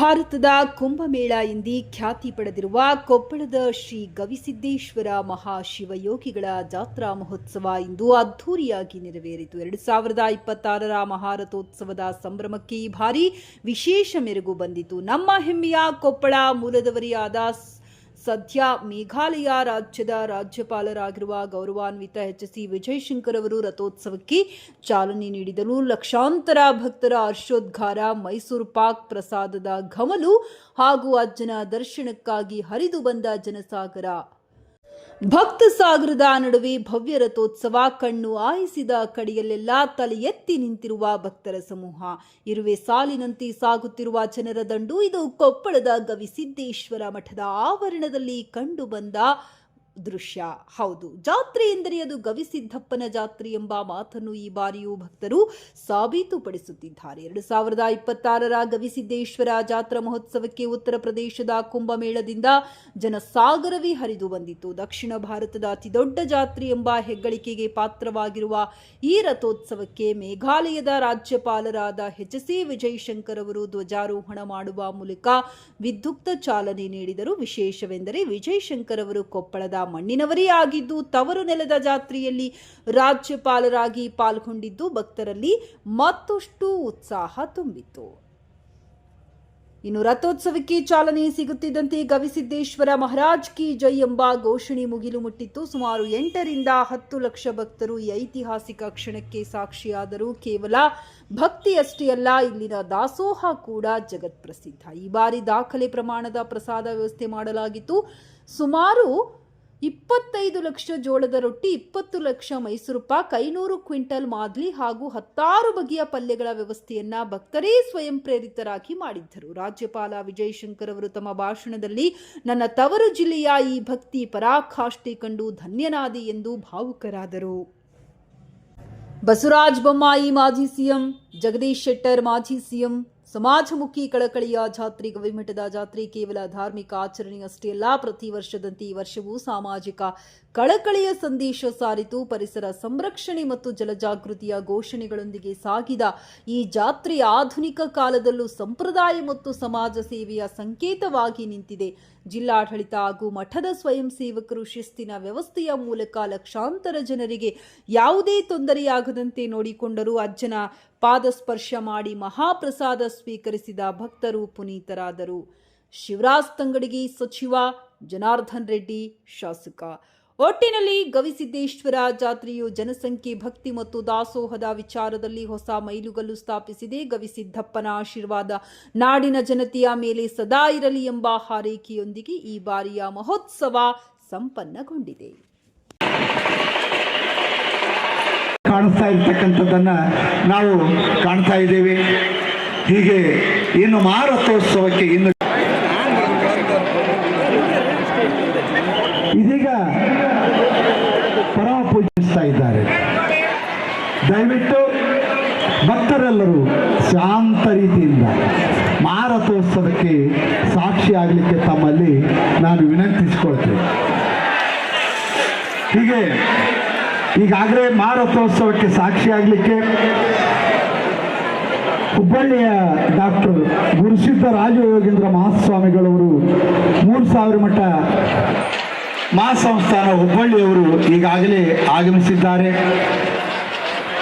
ಭಾರತದ ಕುಂಭಮೇಳ ಎಂದಿ ಖ್ಯಾತಿ ಪಡೆದಿರುವ ಕೊಪ್ಪಳದ ಶ್ರೀ ಗವಿಸಿದ್ದೇಶ್ವರ ಮಹಾಶಿವಯೋಗಿಗಳ ಜಾತ್ರಾ ಮಹೋತ್ಸವ ಇಂದು ಅದ್ಧೂರಿಯಾಗಿ ನೆರವೇರಿತು. ಎರಡು ಸಾವಿರದ ಇಪ್ಪತ್ತಾರರ ಮಹಾರಥೋತ್ಸವದ ಸಂಭ್ರಮಕ್ಕೆ ಈ ಬಾರಿ ವಿಶೇಷ ಮೆರುಗು ಬಂದಿತು. ನಮ್ಮ ಹೆಮ್ಮೆಯ ಕೊಪ್ಪಳ ಮೂಲದವರಿಯಾದ ಸದ್ಯ ಮೇಘಾಲಯ ರಾಜ್ಯದ ರಾಜ್ಯಪಾಲರಾಗಿರುವ ಗೌರವಾನ್ವಿತ ಎಚ್ ಸಿ ವಿಜಯಶಂಕರ್ ಅವರು ರಥೋತ್ಸವಕ್ಕೆ ಚಾಲನೆ ನೀಡಿದರು ಲಕ್ಷಾಂತರ ಭಕ್ತರ ಹರ್ಷೋದ್ಗಾರ, ಮೈಸೂರು ಪಾಕ್ ಪ್ರಸಾದದ ಘಮಲು ಹಾಗೂ ಅಜ್ಜನ ದರ್ಶನಕ್ಕಾಗಿ ಹರಿದು ಬಂದ ಜನಸಾಗರ. ಭಕ್ತ ಸಾಗರದ ನಡುವೆ ಭವ್ಯ ರಥೋತ್ಸವ, ಕಣ್ಣು ಆಯಿಸಿದ ಕಡೆಯಲ್ಲೆಲ್ಲ ತಲೆ ಎತ್ತಿ ನಿಂತಿರುವ ಭಕ್ತರ ಸಮೂಹ. ಇರುವೆ ಸಾಲಿನಂತೆ ಸಾಗುತ್ತಿರುವ ಜನರ ದಂಡು, ಇದು ಕೊಪ್ಪಳದ ಗವಿಸಿದ್ದೇಶ್ವರ ಮಠದ ಆವರಣದಲ್ಲಿ ಕಂಡು ಬಂದ ದೃಶ್ಯ. ಹೌದು, ಜಾತ್ರೆ ಎಂದರೆ ಅದು ಗವಿಸಿದ್ದಪ್ಪನ ಜಾತ್ರೆ ಎಂಬ ಮಾತನ್ನು ಈ ಬಾರಿಯೂ ಭಕ್ತರು ಸಾಬೀತುಪಡಿಸುತ್ತಿದ್ದಾರೆ. ಎರಡು ಸಾವಿರದ ಇಪ್ಪತ್ತಾರರ ಗವಿಸಿದ್ದೇಶ್ವರ ಜಾತ್ರಾ ಮಹೋತ್ಸವಕ್ಕೆ ಉತ್ತರ ಪ್ರದೇಶದ ಕುಂಭಮೇಳದಿಂದ ಜನಸಾಗರವೇ ಹರಿದು ಬಂದಿತು ದಕ್ಷಿಣ ಭಾರತದ ಅತಿದೊಡ್ಡ ಜಾತ್ರೆ ಎಂಬ ಹೆಗ್ಗಳಿಕೆಗೆ ಪಾತ್ರವಾಗಿರುವ ಈ ರಥೋತ್ಸವಕ್ಕೆ ಮೇಘಾಲಯದ ರಾಜ್ಯಪಾಲರಾದ ಎಚ್ ಸಿ ವಿಜಯಶಂಕರ್ ಅವರು ಧ್ವಜಾರೋಹಣ ಮಾಡುವ ಮೂಲಕ ವಿದ್ಯುಕ್ತ ಚಾಲನೆ ನೀಡಿದರು. ವಿಶೇಷವೆಂದರೆ ವಿಜಯಶಂಕರ್ ಅವರು ಕೊಪ್ಪಳದ ಮಣ್ಣಿನವರೇ ಆಗಿದ್ದು ತವರು ನೆಲದ ಜಾತ್ರೆಯಲ್ಲಿ ರಾಜ್ಯಪಾಲರಾಗಿ ಪಾಲ್ಗೊಂಡಿದ್ದು ಭಕ್ತರಲ್ಲಿ ಮತ್ತಷ್ಟು ಉತ್ಸಾಹ ತುಂಬಿತು ಇನ್ನು ರಥೋತ್ಸವಕ್ಕೆ ಚಾಲನೆ ಸಿಗುತ್ತಿದ್ದಂತೆ ಗವಿಸಿದ್ದೇಶ್ವರ ಮಹಾರಾಜ್ ಕಿ ಜೈ ಎಂಬ ಘೋಷಣೆ ಮುಗಿಲು ಮುಟ್ಟಿತ್ತು. ಸುಮಾರು ಎಂಟರಿಂದ ಹತ್ತು ಲಕ್ಷ ಭಕ್ತರು ಈ ಐತಿಹಾಸಿಕ ಕ್ಷಣಕ್ಕೆ ಸಾಕ್ಷಿಯಾದರು ಕೇವಲ ಭಕ್ತಿಯಷ್ಟೇ ಅಲ್ಲ, ಇಲ್ಲಿನ ದಾಸೋಹ ಕೂಡ ಜಗತ್ಪ್ರಸಿದ್ಧ. ಈ ಬಾರಿ ದಾಖಲೆ ಪ್ರಮಾಣದ ಪ್ರಸಾದ ವ್ಯವಸ್ಥೆ ಮಾಡಲಾಗಿತ್ತು. ಸುಮಾರು ಇಪ್ಪತ್ತೈದು ಲಕ್ಷ ಜೋಳದ ರೊಟ್ಟಿ, ಇಪ್ಪತ್ತು ಲಕ್ಷ ಮೈಸೂರು ಪಾಕ್, ಐನೂರು ಕ್ವಿಂಟಲ್ ಮಾದ್ಲಿ ಹಾಗೂ ಹತ್ತಾರು ಬಗೆಯ ಪಲ್ಯಗಳ ವ್ಯವಸ್ಥೆಯನ್ನ ಭಕ್ತರೇ ಸ್ವಯಂ ಪ್ರೇರಿತರಾಗಿ ಮಾಡಿದ್ದರು. ರಾಜ್ಯಪಾಲ ವಿಜಯಶಂಕರ್ ಅವರು ತಮ್ಮ ಭಾಷಣದಲ್ಲಿ, ನನ್ನ ತವರು ಜಿಲ್ಲೆಯ ಈ ಭಕ್ತಿ ಪರಾಕಾಷ್ಠೆ ಕಂಡು ಧನ್ಯನಾದೆ ಎಂದು ಭಾವುಕರಾದರು. ಬಸವರಾಜ್ ಬೊಮ್ಮಾಯಿ ಮಾಜಿ ಸಿಎಂ, ಜಗದೀಶ್ ಶೆಟ್ಟರ್ ಮಾಜಿ ಸಿಎಂ ಸಮಾಜಮುಖಿ ಕಳಕಳಿಯ ಜಾತ್ರೆ, ಗವಿಮಠದ ಜಾತ್ರೆ ಕೇವಲ ಧಾರ್ಮಿಕ ಆಚರಣೆಯಷ್ಟೇ ಅಲ್ಲ, ಪ್ರತಿ ವರ್ಷದಂತೆ ಈ ವರ್ಷವೂ ಸಾಮಾಜಿಕ ಕಳಕಳಿಯ ಸಂದೇಶ ಸಾರಿತು. ಪರಿಸರ ಸಂರಕ್ಷಣೆ ಮತ್ತು ಜಲಜಾಗೃತಿಯ ಘೋಷಣೆಗಳೊಂದಿಗೆ ಸಾಗಿದ ಈ ಜಾತ್ರೆ ಆಧುನಿಕ ಕಾಲದಲ್ಲೂ ಸಂಪ್ರದಾಯ ಮತ್ತು ಸಮಾಜ ಸೇವೆಯ ಸಂಕೇತವಾಗಿ ನಿಂತಿದೆ. ಜಿಲ್ಲಾಡಳಿತ ಹಾಗೂ ಮಠದ ಸ್ವಯಂ ಸೇವಕರು ಶಿಸ್ತಿನ ವ್ಯವಸ್ಥೆಯ ಮೂಲಕ ಲಕ್ಷಾಂತರ ಜನರಿಗೆ ಯಾವುದೇ ತೊಂದರೆಯಾಗದಂತೆ ನೋಡಿಕೊಂಡರು ಅಜ್ಜನ ಪಾದಸ್ಪರ್ಶ ಮಾಡಿ ಮಹಾಪ್ರಸಾದ ಸ್ವೀಕರಿಸಿದ ಭಕ್ತರು ಪುನೀತರಾದರು. ಶಿವರಾಜ್ ತಂಗಡಿಗಿ ಸಚಿವ ಜನಾರ್ದನ್ ರೆಡ್ಡಿ ಶಾಸಕ. ಒಟ್ಟಿನಲ್ಲಿ ಗವಿಸಿದ್ದೇಶ್ವರ ಜಾತ್ರೆಯು ಜನಸಂಖ್ಯೆ, ಭಕ್ತಿ ಮತ್ತು ದಾಸೋಹದ ವಿಚಾರದಲ್ಲಿ ಹೊಸ ಮೈಲುಗಲ್ಲು ಸ್ಥಾಪಿಸಿದೆ. ಗವಿಸಿದ್ದಪ್ಪನ ಆಶೀರ್ವಾದ ನಾಡಿನ ಜನತೆಯ ಮೇಲೆ ಸದಾ ಇರಲಿ ಎಂಬ ಹಾರೈಕೆಯೊಂದಿಗೆ ಈ ಬಾರಿಯ ಮಹೋತ್ಸವ ಸಂಪನ್ನಗೊಂಡಿದೆ. ಕಾಣಿಸ್ತಾ ಇರ್ತಕ್ಕಂಥದ್ದನ್ನು ನಾವು ಕಾಣ್ತಾ ಇದ್ದೇವೆ. ಹೀಗೆ ಇನ್ನು ಮಾರಥೋತ್ಸವಕ್ಕೆ ಇನ್ನು ಇದೀಗ ಪರಮ ಪೂಜಿಸ್ತಾ ಇದ್ದಾರೆ. ದಯವಿಟ್ಟು ಭಕ್ತರೆಲ್ಲರೂ ಶಾಂತ ರೀತಿಯಿಂದ ಮಾರಥೋತ್ಸವಕ್ಕೆ ಸಾಕ್ಷಿಯಾಗಲಿಕ್ಕೆ ತಮ್ಮಲ್ಲಿ ನಾನು ವಿನಂತಿಸಿಕೊಳ್ತೇನೆ. ಹೀಗೆ ಈಗಾಗಲೇ ಮಾರಥೋತ್ಸವಕ್ಕೆ ಸಾಕ್ಷಿಯಾಗಲಿಕ್ಕೆ ಹುಬ್ಬಳ್ಳಿಯ ಡಾಕ್ಟರ್ ಗುರುಸಿದ್ಧ ರಾಜಯೋಗೇಂದ್ರ ಮಹಾಸ್ವಾಮಿಗಳವರು ಮೂರು ಸಾವಿರ ಮಠ ಮಹಾಸಂಸ್ಥಾನ ಹುಬ್ಬಳ್ಳಿಯವರು ಈಗಾಗಲೇ ಆಗಮಿಸಿದ್ದಾರೆ.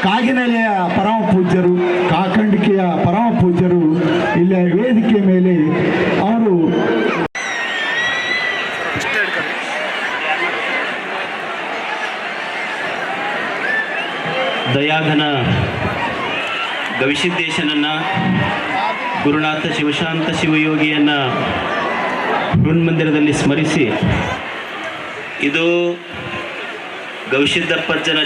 ಕಾಗಿನೆಲೆಯ ಪರಮ ಪೂಜ್ಯರು ಕಾಕಂಡಿಕೆಯ ಪರಮ ಪೂಜ್ಯರು ಇಲ್ಲಿಯ ವೇದಿಕೆ ಮೇಲೆ ಅವರು ದಯಾಘನ ಗವಿಸಿದ್ದೇಶನನ್ನ ಗುರುನಾಥ ಶಿವಶಾಂತ ಶಿವಯೋಗಿಯನ್ನ ಹೃನ್ಮಂದಿರದಲ್ಲಿ ಸ್ಮರಿಸಿ ಇದು ಗವಿಸಿದ್ದಪ್ಪಜ್ಜನ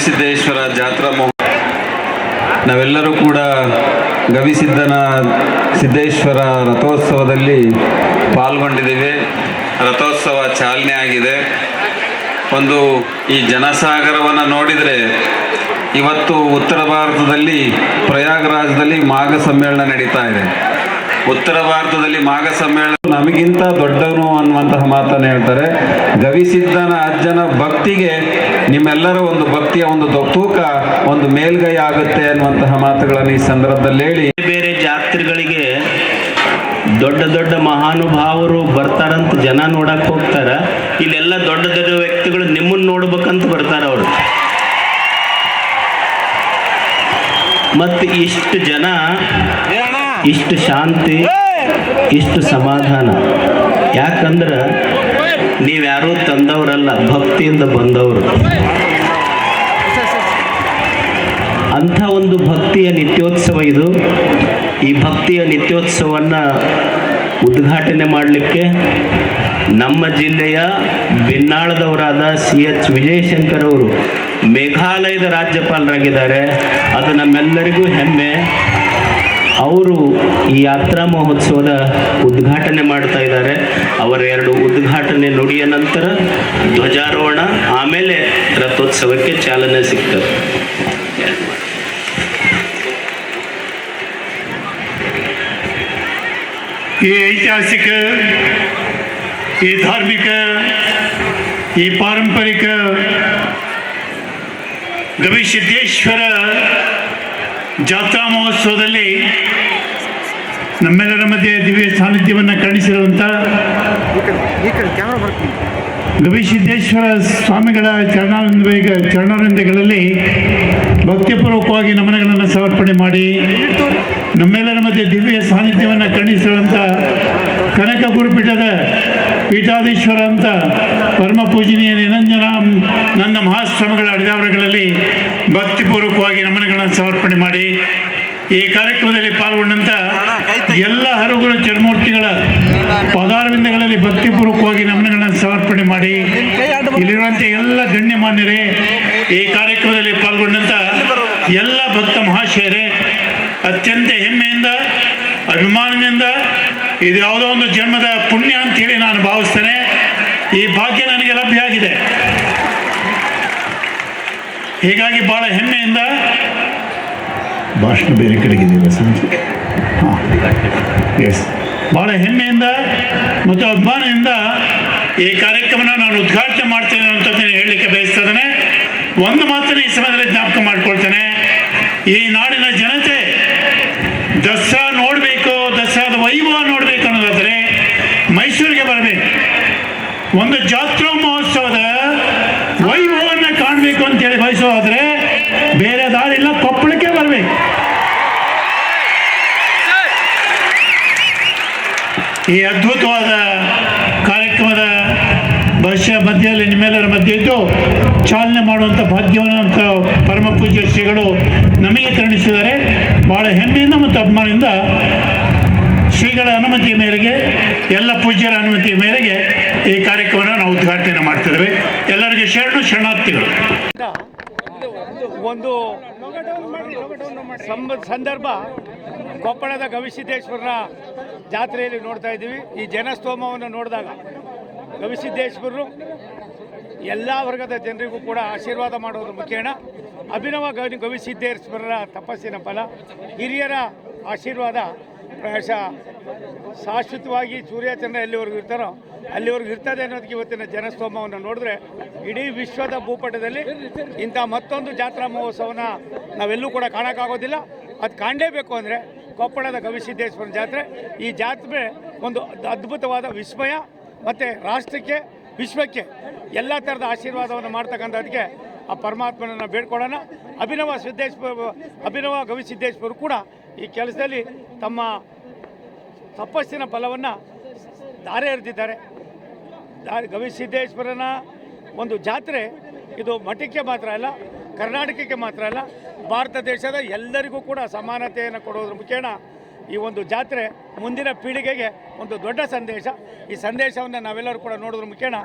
ಗವಿಸಿದ್ದೇಶ್ವರ ಜಾತ್ರಾ ಮಹೋತ್ಸವ. ನಾವೆಲ್ಲರೂ ಕೂಡ ಗವಿಸಿದ್ದನ ಸಿದ್ದೇಶ್ವರ ರಥೋತ್ಸವದಲ್ಲಿ ಪಾಲ್ಗೊಂಡಿದ್ದೇವೆ. ರಥೋತ್ಸವ ಚಾಲನೆ ಆಗಿದೆ. ಒಂದು ಈ ಜನಸಾಗರವನ್ನು ನೋಡಿದರೆ ಇವತ್ತು ಉತ್ತರ ಭಾರತದಲ್ಲಿ ಪ್ರಯಾಗರಾಜದಲ್ಲಿ ಮಾಘ ಸಮ್ಮೇಳನ ನಡೀತಾ ಇದೆ. ಉತ್ತರ ಭಾರತದಲ್ಲಿ ಮಾಘ ಸಮ್ಮೇಳನ ನಮಗಿಂತ ದೊಡ್ಡವನು ಅನ್ನುವಂತಹ ಮಾತನ್ನು ಹೇಳ್ತಾರೆ. ಗವಿಸಿದ್ದನ ಅಜ್ಜನ ಭಕ್ತಿಗೆ ನಿಮ್ಮೆಲ್ಲರ ಒಂದು ಭಕ್ತಿಯ ಒಂದು ತೂಕ ಒಂದು ಮೇಲ್ಗೈ ಆಗುತ್ತೆ ಅನ್ನುವಂತಹ ಮಾತುಗಳನ್ನು ಈ ಸಂದರ್ಭದಲ್ಲಿ ಹೇಳಿ. ಬೇರೆ ಜಾತ್ರೆಗಳಿಗೆ ದೊಡ್ಡ ದೊಡ್ಡ ಮಹಾನುಭಾವರು ಬರ್ತಾರಂತ ಜನ ನೋಡಕ್ ಹೋಗ್ತಾರ. ಇಲ್ಲೆಲ್ಲ ದೊಡ್ಡ ದೊಡ್ಡ ವ್ಯಕ್ತಿಗಳು ನಿಮ್ಮನ್ನ ನೋಡ್ಬೇಕಂತ ಬರ್ತಾರ ಅವರು. ಮತ್ತು ಇಷ್ಟು ಜನ ಇಷ್ಟು ಶಾಂತಿ, ಇಷ್ಟು ಸಮಾಧಾನ. ಯಾಕಂದ್ರೆ ನೀವ್ಯಾರೂ ತಂದವರಲ್ಲ, ಭಕ್ತಿಯಿಂದ ಬಂದವರು. ಅಂಥ ಒಂದು ಭಕ್ತಿಯ ನಿತ್ಯೋತ್ಸವ ಇದು. ಈ ಭಕ್ತಿಯ ನಿತ್ಯೋತ್ಸವವನ್ನು ಉದ್ಘಾಟನೆ ಮಾಡಲಿಕ್ಕೆ ನಮ್ಮ ಜಿಲ್ಲೆಯ ಬೆನ್ನಾಳದವರಾದ ಸಿ ಎಚ್ ವಿಜಯಶಂಕರ್ ಅವರು ಮೇಘಾಲಯದ ರಾಜ್ಯಪಾಲರಾಗಿದ್ದಾರೆ. ಅದು ನಮ್ಮೆಲ್ಲರಿಗೂ ಹೆಮ್ಮೆ. ಅವರು ಈ ಯಾತ್ರಾ ಮಹೋತ್ಸವದ ಉದ್ಘಾಟನೆ ಮಾಡ್ತಾ ಇದ್ದಾರೆ. ಅವರ ಎರಡು ಉದ್ಘಾಟನೆ ನುಡಿಯ ನಂತರ ಧ್ವಜಾರೋಹಣ, ಆಮೇಲೆ ರಥೋತ್ಸವಕ್ಕೆ ಚಾಲನೆ ಸಿಗ್ತದೆ. ಈ ಐತಿಹಾಸಿಕ, ಈ ಧಾರ್ಮಿಕ, ಈ ಪಾರಂಪರಿಕ ಗವಿಸಿದ್ದೇಶ್ವರ ಜಾತ್ರಾ ಮಹೋತ್ಸವದಲ್ಲಿ ನಮ್ಮೆಲ್ಲರ ಮಧ್ಯೆ ದಿವ್ಯ ಸಾನ್ನಿಧ್ಯವನ್ನು ಕಾಣಿಸಿರುವಂಥ ಗವಿಸಿದ್ದೇಶ್ವರ ಸ್ವಾಮಿಗಳ ಚರಣಾನಂದ ಚರಣಾನಂದಗಳಲ್ಲಿ ಭಕ್ತಿಪೂರ್ವಕವಾಗಿ ನಮನಗಳನ್ನು ಸಮರ್ಪಣೆ ಮಾಡಿ, ನಮ್ಮೆಲ್ಲರ ಮಧ್ಯೆ ದಿವ್ಯ ಸಾನ್ನಿಧ್ಯವನ್ನು ಕಣಿಸಿರುವಂಥ ಕನಕ ಗುರುಪೀಠದ ಪೀಠಾಧೀಶ್ವರ ಅಂತ ಪರಮ ಪೂಜನೀಯ ನಿರಂಜನ ನನ್ನ ಮಹಾಶ್ರಮಗಳ ಅಡಿದಾವರಗಳಲ್ಲಿ ಭಕ್ತಿಪೂರ್ವಕವಾಗಿ ನಮನಗಳನ್ನು ಸಮರ್ಪಣೆ ಮಾಡಿ ಈ ಕಾರ್ಯಕ್ರಮದಲ್ಲಿ ಪಾಲ್ಗೊಂಡಂಥ ಎಲ್ಲ ಹರಗುರು ಚರ್ಮೂರ್ತಿಗಳ ಪದಾರವಿಂದಗಳಲ್ಲಿ ಭಕ್ತಿಪೂರ್ವಕವಾಗಿ ನಮನಗಳನ್ನು ಸಮರ್ಪಣೆ ಮಾಡಿ. ಇಲ್ಲಿರುವಂಥ ಎಲ್ಲ ಗಣ್ಯಮಾನ್ಯರೇ ಈ ಕಾರ್ಯಕ್ರಮದಲ್ಲಿ ಪಾಲ್ಗೊಂಡಂತ ಎಲ್ಲ ಭಕ್ತ ಮಹಾಶಯರೇ ಅತ್ಯಂತ ಹೆಮ್ಮೆಯಿಂದ ಅಭಿಮಾನದಿಂದ ಇದು ಯಾವುದೋ ಒಂದು ಜನ್ಮದ ಪುಣ್ಯ ಅಂತೇಳಿ ನಾನು ಭಾವಿಸ್ತೇನೆ. ಈ ಭಾಗ್ಯ ನನಗೆ ಲಭ್ಯ ಆಗಿದೆ. ಹೀಗಾಗಿ ಭಾಳ ಹೆಮ್ಮೆಯಿಂದ ಭಾಷಣ ಬೇರೆ ಕಡೆಗಿದೆ ಸಂಜೆ ಹಾಂ. ಎಸ್ ಭಾಳ ಹೆಮ್ಮೆಯಿಂದ ಮತ್ತು ಅಭಿಮಾನದಿಂದ ಈ ಕಾರ್ಯಕ್ರಮನ ನಾನು ಉದ್ಘಾಟನೆ ಮಾಡ್ತೇನೆ ಅಂತಂದೇಳಿ ಹೇಳಲಿಕ್ಕೆ ಬಯಸ್ತಾ ಒಂದು ಮಾತನ್ನು ಈ ಸಮಯದಲ್ಲಿ ಜ್ಞಾಪಕ ಮಾಡ್ಕೊಳ್ತೇನೆ. ಈ ನಾಡಿನ ಜನತೆ ದಸರಾ ನೋಡಬೇಕು, ದಸರಾದ ವೈಭವ ನೋಡಬೇಕು ಅನ್ನೋದಾದರೆ ಮೈಸೂರಿಗೆ ಬರಬೇಕು. ಒಂದು ಜಾತ್ರಾ ಮಹೋತ್ಸವದ ವೈಭವವನ್ನು ಕಾಣಬೇಕು ಅಂತೇಳಿ ಬಯಸೋದಾದರೆ ಬೇರೆ ದಾರಿ ಇಲ್ಲ ಕೊಪ್ಪಳಕ್ಕೆ ಬರಬೇಕು ಈ ಅದ್ಭುತವಾದ ಕಾರ್ಯಕ್ರಮದ ಭವಿಷ್ಯ ಮಧ್ಯದಲ್ಲಿ ನಿಮ್ಮೆಲ್ಲರ ಮಧ್ಯೆ ಇದ್ದು ಚಾಲನೆ ಮಾಡುವಂಥ ಭಾಗ್ಯವನ್ನು ಪರಮ ಪೂಜ್ಯ ಶ್ರೀಗಳು ನಮಗೆ ಕರುಣಿಸಿದ್ದಾರೆ ಭಾಳ ಹೆಮ್ಮೆಯಿಂದ ಮತ್ತು ಅಭಿಮಾನದಿಂದ ಶ್ರೀಗಳ ಅನುಮತಿಯ ಮೇರೆಗೆ, ಎಲ್ಲ ಪೂಜ್ಯರ ಅನುಮತಿಯ ಮೇರೆಗೆ ಈ ಕಾರ್ಯಕ್ರಮವನ್ನು ನಾವು ಉದ್ಘಾಟನೆ ಮಾಡ್ತಿದ್ದೇವೆ ಎಲ್ಲರಿಗೂ ಶರಣು ಶರಣಾರ್ಥಿಗಳು. ಒಂದು ಸಂದರ್ಭ ಕೊಪ್ಪಳದ ಗವಿಸಿದ್ದೇಶ್ವರನ ಜಾತ್ರೆಯಲ್ಲಿ ನೋಡ್ತಾ ಇದ್ದೀವಿ. ಈ ಜನಸ್ತೋಮವನ್ನು ನೋಡಿದಾಗ ಗವಿಸಿದ್ದೇಶ್ವರರು ಎಲ್ಲ ವರ್ಗದ ಜನರಿಗೂ ಕೂಡ ಆಶೀರ್ವಾದ ಮಾಡೋದು ಮುಖೇಣ ಅಭಿನವ ಗವಿ ಗವಿಸಿದ್ದೇಶ್ವರರ ತಪಸ್ಸಿನ ಫಲ, ಹಿರಿಯರ ಆಶೀರ್ವಾದ ಪ್ರಾಯಶಃ ಶಾಶ್ವತವಾಗಿ ಸೂರ್ಯಚಂದ್ರ ಎಲ್ಲಿವರೆಗೂ ಇರ್ತಾರೋ, ಅಲ್ಲಿವರೆಗೂ ಇರ್ತದೆ ಅನ್ನೋದಕ್ಕೆ ಇವತ್ತಿನ ಜನಸ್ತೋಮವನ್ನು ನೋಡಿದ್ರೆ ಇಡೀ ವಿಶ್ವದ ಭೂಪಟದಲ್ಲಿ ಇಂಥ ಮತ್ತೊಂದು ಜಾತ್ರಾ ಮಹೋತ್ಸವನ ನಾವೆಲ್ಲೂ ಕೂಡ ಕಾಣೋಕ್ಕಾಗೋದಿಲ್ಲ. ಅದು ಕಾಣಲೇಬೇಕು ಅಂದರೆ ಕೊಪ್ಪಳದ ಗವಿಸಿದ್ದೇಶ್ವರ ಜಾತ್ರೆ. ಈ ಜಾತ್ರೆ ಒಂದು ಅದ್ಭುತವಾದ ವಿಸ್ಮಯ ಮತ್ತು ರಾಷ್ಟ್ರಕ್ಕೆ, ವಿಶ್ವಕ್ಕೆ ಎಲ್ಲ ಥರದ ಆಶೀರ್ವಾದವನ್ನು ಮಾಡ್ತಕ್ಕಂಥದ್ದಕ್ಕೆ ಆ ಪರಮಾತ್ಮನನ್ನು ಬೇಡ್ಕೊಳ್ಳೋಣ. ಅಭಿನವ ಸಿದ್ದೇಶ್ವರ, ಅಭಿನವ ಗವಿಸಿದ್ದೇಶ್ವರು ಕೂಡ ಈ ಕೆಲಸದಲ್ಲಿ ತಮ್ಮ ತಪಸ್ಸಿನ ಫಲವನ್ನು ಧಾರೆ ಎರೆದಿದ್ದಾರೆ. ದಾರಿ ಗವಿಸಿದ್ದೇಶ್ವರನ ಒಂದು ಜಾತ್ರೆ ಇದು ಮಠಕ್ಕೆ ಮಾತ್ರ ಅಲ್ಲ, ಕರ್ನಾಟಕಕ್ಕೆ ಮಾತ್ರ ಅಲ್ಲ, ಭಾರತ ದೇಶದ ಎಲ್ಲರಿಗೂ ಕೂಡ ಸಮಾನತೆಯನ್ನು ಕೊಡೋದ್ರ ಮುಖೇನ ಈ ಒಂದು ಜಾತ್ರೆ ಮುಂದಿನ ಪೀಳಿಗೆಗೆ ಒಂದು ದೊಡ್ಡ ಸಂದೇಶ. ಈ ಸಂದೇಶವನ್ನು ನಾವೆಲ್ಲರೂ ಕೂಡ ನೋಡೋದ್ರ ಮುಖೇನ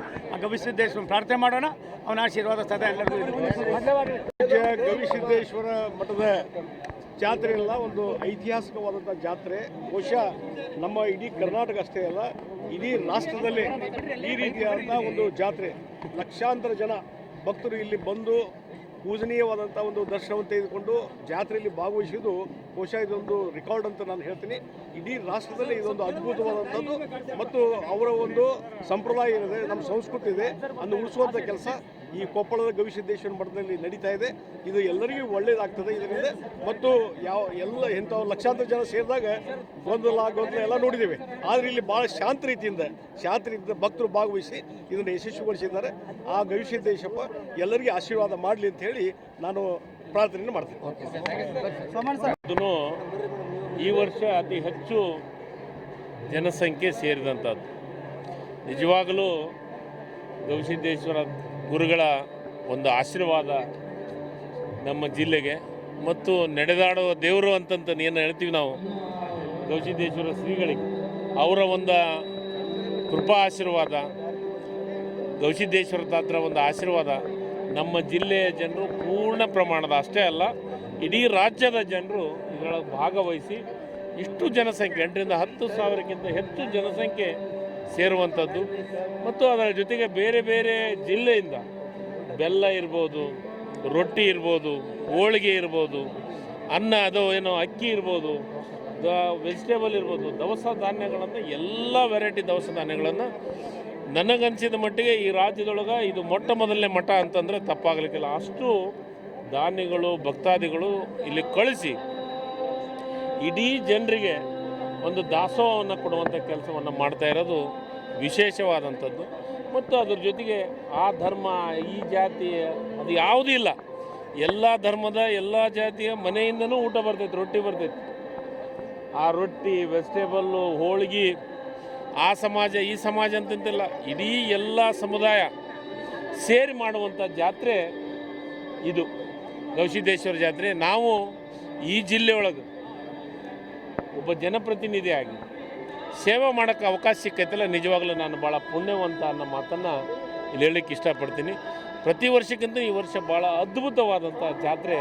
ಗವಿಸಿದ್ದೇಶ್ವರ ಪ್ರಾರ್ಥನೆ ಮಾಡೋಣ. ಅವನ ಆಶೀರ್ವಾದ ಸದಾ ಎಲ್ಲರಿಗೂ. ಗವಿಸಿದ್ದೇಶ್ವರ ಮಠದ ಜಾತ್ರೆ ಎಲ್ಲ ಒಂದು ಐತಿಹಾಸಿಕವಾದಂಥ ಜಾತ್ರೆ. ಬಹುಶಃ ನಮ್ಮ ಇಡೀ ಕರ್ನಾಟಕ ಅಷ್ಟೇ ಅಲ್ಲ, ಇಡೀ ರಾಷ್ಟ್ರದಲ್ಲಿ ಈ ರೀತಿಯಾದಂಥ ಒಂದು ಜಾತ್ರೆ. ಲಕ್ಷಾಂತರ ಜನ ಭಕ್ತರು ಇಲ್ಲಿ ಬಂದು ಪೂಜನೀಯವಾದಂಥ ಒಂದು ದರ್ಶನವನ್ನು ತೆಗೆದುಕೊಂಡು ಜಾತ್ರೆಯಲ್ಲಿ ಭಾಗವಹಿಸಿದ್ದು ಬಹುಶಃ ಇದೊಂದು ರೆಕಾರ್ಡ್ ಅಂತ ನಾನು ಹೇಳ್ತೀನಿ. ಇಡೀ ರಾಷ್ಟ್ರದಲ್ಲಿ ಇದೊಂದು ಅದ್ಭುತವಾದಂಥದ್ದು. ಮತ್ತು ಅವರ ಒಂದು ಸಂಪ್ರದಾಯ ಇದೆ ನಮ್ಮ ಸಂಸ್ಕೃತಿ ಇದೆ, ಅದನ್ನು ಉಳಿಸುವಂಥ ಕೆಲಸ ಈ ಕೊಪ್ಪಳದ ಗವಿಸಿದ್ದೇಶ್ವರ ಮಠದಲ್ಲಿ ನಡೀತಾ ಇದೆ. ಇದು ಎಲ್ಲರಿಗೂ ಒಳ್ಳೆಯದಾಗ್ತದೆ ಇದರಿಂದ. ಮತ್ತು ಯಾವ, ಎಲ್ಲ ಇಂಥವು ಲಕ್ಷಾಂತರ ಜನ ಸೇರಿದಾಗ ಗೊಂದಲ ಗೊಂದಲ ಎಲ್ಲ ನೋಡಿದ್ದೇವೆ. ಆದರೆ ಇಲ್ಲಿ ಭಾಳ ಶಾಂತ ರೀತಿಯಿಂದ ಶಾಂತ ರೀತಿಯಿಂದ ಭಕ್ತರು ಭಾಗವಹಿಸಿ ಇದನ್ನು ಯಶಸ್ವಿಗೊಳಿಸಿದ್ದಾರೆ. ಆ ಗವಿಸಿದ್ದೇಶಪ್ಪ ಎಲ್ಲರಿಗೂ ಆಶೀರ್ವಾದ ಮಾಡಲಿ ಅಂತ ಹೇಳಿ ನಾನು ಪ್ರಾರ್ಥನೆಯನ್ನು ಮಾಡ್ತೀವಿ. ಈ ವರ್ಷ ಅತಿ ಹೆಚ್ಚು ಜನಸಂಖ್ಯೆ ಸೇರಿದಂಥದ್ದು. ನಿಜವಾಗಲೂ ಗವಿಸಿದ್ದೇಶ್ವರ ಗುರುಗಳ ಒಂದು ಆಶೀರ್ವಾದ ನಮ್ಮ ಜಿಲ್ಲೆಗೆ ಮತ್ತು ನಡೆದಾಡುವ ದೇವರು ಅಂತಂತ ಏನು ಹೇಳ್ತೀವಿ ನಾವು ಗವಿಸಿದ್ದೇಶ್ವರ ಶ್ರೀಗಳಿಗೆ. ಅವರ ಒಂದು ಕೃಪಾ ಆಶೀರ್ವಾದ ಗವಿಸಿದ್ದೇಶ್ವರ ತಾತ್ರ ಒಂದು ಆಶೀರ್ವಾದ. ನಮ್ಮ ಜಿಲ್ಲೆಯ ಜನರು ಪೂರ್ಣ ಪ್ರಮಾಣದ ಅಷ್ಟೇ ಅಲ್ಲ, ಇಡೀ ರಾಜ್ಯದ ಜನರು ಇದರೊಳಗೆ ಭಾಗವಹಿಸಿ ಇಷ್ಟು ಜನಸಂಖ್ಯೆ, ಎಂಟರಿಂದ ಹತ್ತು ಸಾವಿರಕ್ಕಿಂತ ಹೆಚ್ಚು ಜನಸಂಖ್ಯೆ ಸೇರುವಂಥದ್ದು. ಮತ್ತು ಅದರ ಜೊತೆಗೆ ಬೇರೆ ಬೇರೆ ಜಿಲ್ಲೆಯಿಂದ ಬೆಲ್ಲ ಇರ್ಬೋದು, ರೊಟ್ಟಿ ಇರ್ಬೋದು, ಹೋಳಿಗೆ ಇರ್ಬೋದು, ಅನ್ನ ಅದು ಏನೋ ಅಕ್ಕಿ ಇರ್ಬೋದು, ದ ವೆಜಿಟೇಬಲ್ ಇರ್ಬೋದು, ದವಸ ಧಾನ್ಯಗಳನ್ನು, ಎಲ್ಲ ವೆರೈಟಿ ದವಸ ಧಾನ್ಯಗಳನ್ನು ನನಗನ್ಸಿದ ಮಟ್ಟಿಗೆ ಈ ರಾಜ್ಯದೊಳಗೆ ಇದು ಮೊಟ್ಟ ಮೊದಲನೇ ಮಠ ಅಂತಂದರೆ ತಪ್ಪಾಗಲಿಕ್ಕಿಲ್ಲ. ಅಷ್ಟು ದಾನಿಗಳು, ಭಕ್ತಾದಿಗಳು ಇಲ್ಲಿ ಕಳಿಸಿ ಇಡೀ ಜನರಿಗೆ ಒಂದು ದಾಸೋಹವನ್ನು ಕೊಡುವಂಥ ಕೆಲಸವನ್ನು ಮಾಡ್ತಾ ಇರೋದು ವಿಶೇಷವಾದಂಥದ್ದು. ಮತ್ತು ಅದ್ರ ಜೊತೆಗೆ ಆ ಧರ್ಮ, ಈ ಜಾತಿ ಅದು ಯಾವುದೂ ಇಲ್ಲ. ಎಲ್ಲ ಧರ್ಮದ ಎಲ್ಲ ಜಾತಿಯ ಮನೆಯಿಂದನೂ ಊಟ ಬರ್ತೈತೆ, ರೊಟ್ಟಿ ಬರ್ತೈತೆ. ಆ ರೊಟ್ಟಿ ವೆಜಿಟೇಬಲ್ಲು ಹೋಳ್ಗೆ ಆ ಸಮಾಜ, ಈ ಸಮಾಜ ಅಂತಂತಿಲ್ಲ. ಇಡೀ ಎಲ್ಲ ಸಮುದಾಯ ಸೇರಿ ಮಾಡುವಂಥ ಜಾತ್ರೆ ಇದು. ಗವಿಸಿದ್ದೇಶ್ವರ ಜಾತ್ರೆ. ನಾವು ಈ ಜಿಲ್ಲೆಯೊಳಗೆ ಒಬ್ಬ ಜನಪ್ರತಿನಿಧಿಯಾಗಿ ಸೇವೆ ಮಾಡೋಕ್ಕೆ ಅವಕಾಶ ಸಿಕ್ಕೈತಲ್ಲ, ನಿಜವಾಗ್ಲೂ ನಾನು ಭಾಳ ಪುಣ್ಯವಂತ ಅನ್ನೋ ಮಾತನ್ನು ಇಲ್ಲಿ ಹೇಳಲಿಕ್ಕೆ ಇಷ್ಟಪಡ್ತೀನಿ. ಪ್ರತಿ ವರ್ಷಕ್ಕಿಂತ ಈ ವರ್ಷ ಭಾಳ ಅದ್ಭುತವಾದಂಥ ಜಾತ್ರೆ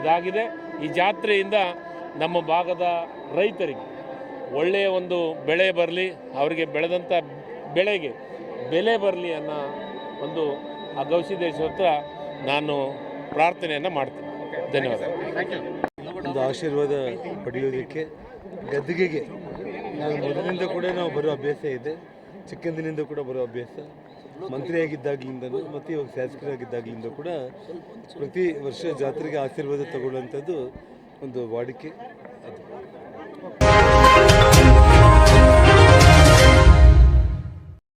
ಇದಾಗಿದೆ. ಈ ಜಾತ್ರೆಯಿಂದ ನಮ್ಮ ಭಾಗದ ರೈತರಿಗೆ ಒಳ್ಳೆಯ ಒಂದು ಬೆಳೆ ಬರಲಿ, ಅವರಿಗೆ ಬೆಳೆದಂಥ ಬೆಳೆಗೆ ಬೆಲೆ ಬರಲಿ ಅನ್ನೋ ಒಂದು ಆ ಗವಿಸಿದ್ದೇಶ್ವರ ಹತ್ರ ನಾನು ಪ್ರಾರ್ಥನೆಯನ್ನು ಮಾಡ್ತೀನಿ. ಧನ್ಯವಾದ. ಒಂದು ಆಶೀರ್ವಾದ ಪಡೆಯೋದಕ್ಕೆ ಗದ್ದಿಗೆಗೆ. ನಾನು ಮೊದಲಿಂದ ಕೂಡ ನಾವು ಬರೋ ಅಭ್ಯಾಸ ಇದೆ. ಚಿಕ್ಕಂದಿನಿಂದ ಕೂಡ ಬರೋ ಅಭ್ಯಾಸ. ಮಂತ್ರಿಯಾಗಿದ್ದಾಗಲಿಂದನೂ, ಮತ್ತು ಇವಾಗ ಶಾಸಕರಾಗಿದ್ದಾಗಲಿಂದ ಕೂಡ ಪ್ರತಿ ವರ್ಷ ಜಾತ್ರೆಗೆ ಆಶೀರ್ವಾದ ತಗೊಳ್ಳುವಂಥದ್ದು ಒಂದು ವಾಡಿಕೆ.